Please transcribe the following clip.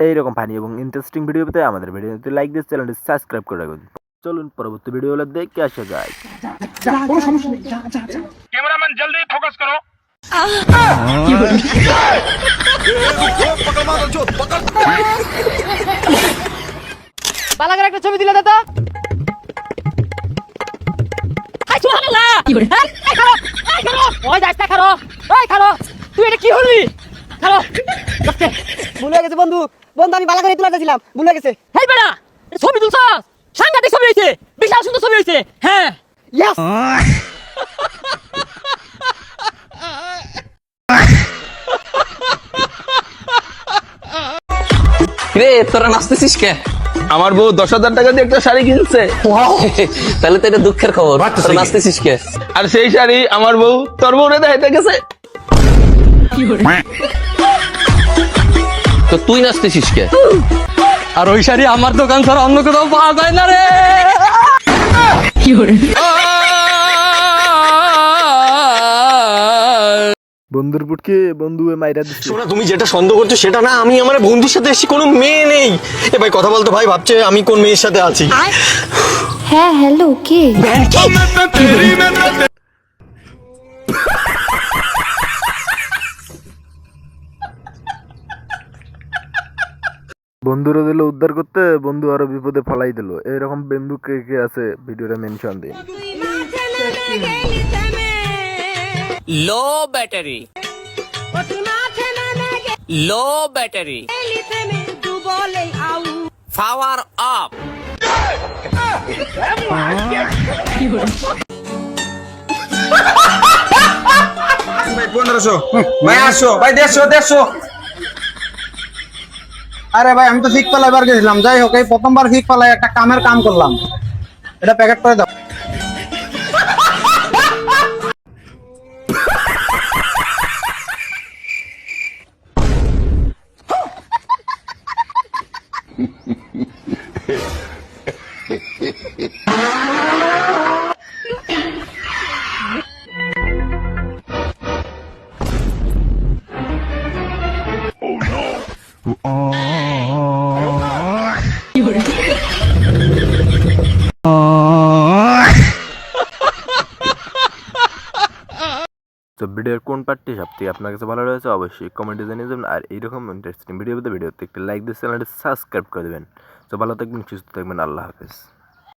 এইরকম ফানি এবং interesting video পেতে আমাদের ভিডিওতে লাইক দিয়ে চ্যানেলটি সাবস্ক্রাইব করে রাখুন চলুন পরবর্তী ভিডিওগুলো দেখে আসা যায় कैमरामैन जल्दी फोकस करो বালাগার একটা ছবি দিলে দাদা। হাই সুবহানাল্লাহ! কি করে? এই এই ওই যাস না খালো। এই খালো। তুই এটা কি হলি? দেখতে ভুলে গেছে বন্ধু। বন্ধু আমি বালা করে তুলে যাচ্ছিলাম ভুলে গেছে। হেই বেড়া! ছবি তুলছ? সাংঘাতিক ছবি হয়েছে বিশাল সুন্দর ছবি হয়েছে হ্যাঁ। ইয়াস রে তোরা নাচতেছিস কে? আমার বউ দশ হাজার টাকা দিয়ে একটা শাড়ি কিনছে। তাহলে তো এটা দুঃখের খবর। নাচতেছিস কে? আর সেই শাড়ি আমার বউ তোর বউ রে দেখাইতে গেছে। তো তুই নাচতেছিস কে? আর ওই শাড়ি আমার দোকান ছাড়া অন্য কোথাও পাওয়া যায় না রে। বন্ধুর পুটকে বন্ধু এ মাইরা দিচ্ছে। শোনা তুমি যেটা সন্দেহ করছ সেটা না আমি আমার বন্ধুর সাথে এসেছি কোনো মেয়ে নেই। এ ভাই কথা বলতো ভাই ভাবছে আমি কোন মেয়ের সাথে আছি। হ্যাঁ হ্যালো কে? বন্ধুরা দিল উদ্ধার করতে বন্ধু আরও বিপদে ফলাই দিল। এরকম বন্ধু কে কে আছে ভিডিওটা মেনশন দিন। Low battery. Low battery. Power off ভাই, পনেরোশো। ভাই, আটশো। ভাই আরে ভাই, আমি তো ফিক পালাই বার গেছিলাম। যাই হোক, এই প্রথমবার ফিক পালাই একটা কামের কাম করলাম। এটা প্যাকেট করে দাও। oh no! Oh. তো ভিডিওর কোন পার্টটি সবথেকে আপনার কাছে ভালো রয়েছে অবশ্যই কমেন্টে জানিয়ে দেবেন। আর এইরকম ইন্টারেস্টিং ভিডিও পেতে ভিডিওতে একটি লাইক দিয়ে চ্যানেলটি সাবস্ক্রাইব করে দেবেন। তো ভালো থাকবেন, সুস্থ থাকবেন, আল্লাহ হাফেজ।